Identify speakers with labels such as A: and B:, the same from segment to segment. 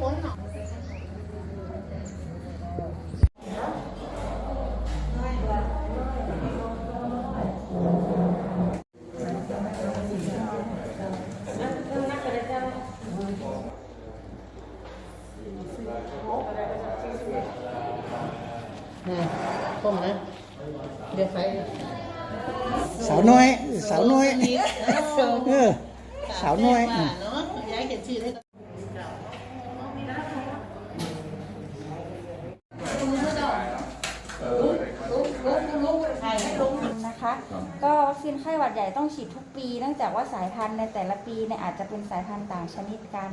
A: hối hận nè không đấy được phải sáu nuôi
B: sáu nuôi sáu nuôi ก็วัคซีนไข้หวัดใหญ่ต้องฉีดทุกปีเนื่องจากว่าสายพันธุ์ในแต่ละปีเนี่ยอาจจะเป็นสายพันธุ์ต่างชนิดกัน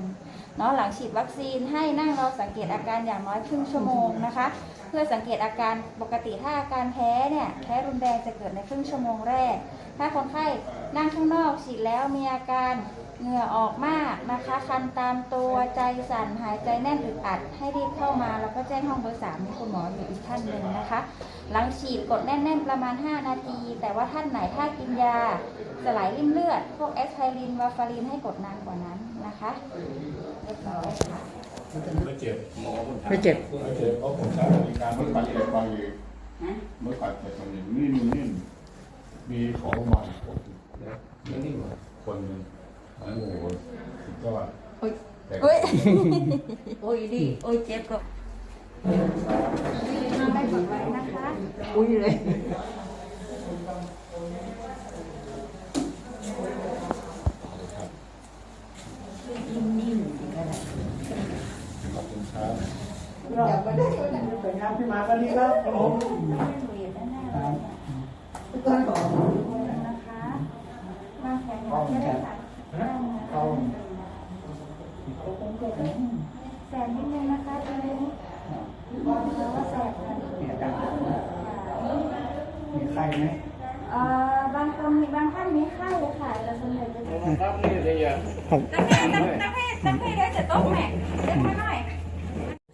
B: เนาะหลังฉีดวัคซีนให้นั่งรอสังเกตอาการอย่างน้อยครึ่งชั่วโมงนะคะ เพื่อสังเกตอาการปกติถ้าอาการแพ้เนี่ยแพ้รุนแรงจะเกิดในครึ่งชั่วโมงแรก ถ้าคนไข้ นั่งข้างนอกฉีดแล้วมีอาการเหงื่อออกมากนะคะ คันตามตัวใจสั่นหายใจแน่นอึดอัด ให้รีบเข้ามาแล้วก็แจ้งห้องเบอร์สามมีคุณหมออยู่อีกท่านหนึ่งนะคะ หลังฉีดกดแน่น ๆ ประมาณ 5 นาที แต่ว่าท่านไหนถ้ากินยา สลายริ่มเลือด พวกแอสไพรินวาฟารินให้กดนานกว่านั้นนะคะเรียบร้อยค่ะ
C: ไม่เจ็บหมอผม
D: ไม่เจ็บ
C: ไม่เจ็บเพราะผมใช้บริการเมื่อก่อนเจ็บไปเมื่อก่อนเจ็บตรงนี้นิ่มนิ่มมีของโรงพยาบาลผมน โอ้โหสุดยอดแต่
B: เฮ้ย
A: โอ้ยดิโอ้ยเจ็บก็
B: นอนได้กดไว้นะคะ
A: อุ้ยเลย
C: ขอบคุณครับ
A: จับมาได้ก็ได้
D: สวยงามพี่มาวันนี้ครับผม
B: เหรียญด้านหน้าเลยเนี่ย
A: ก้อน
B: แสบนิดนึงนะคะตรงนี้แล้วก็แสบค่ะ
D: มีใครไหม
B: เอ่อบางคนมีบางท่านมีไข้ค่ะแต่ส่วนใหญ่จะเป็น
C: ครับนี่เลยอะ
D: ครับ
B: ตั้งให้ตั้งให้ตั้งให้ได้จะต้องแหม่เล็กน้อย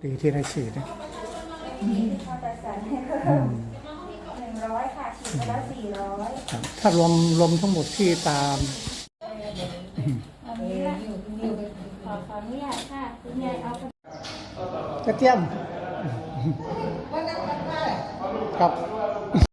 D: ดีที่ได้ฉีดนะ
B: พอจะสั่นให้เพิ่มหนึ่งร้อยค่ะฉีดไปแล้วสี่ร้อย
D: ครับถ้ารวมรวมทั้งหมดที่ตาม
B: อันนี้ละ ขอขออนุญาตค่ะคุณยายเอาไป
D: กระเทียมครับ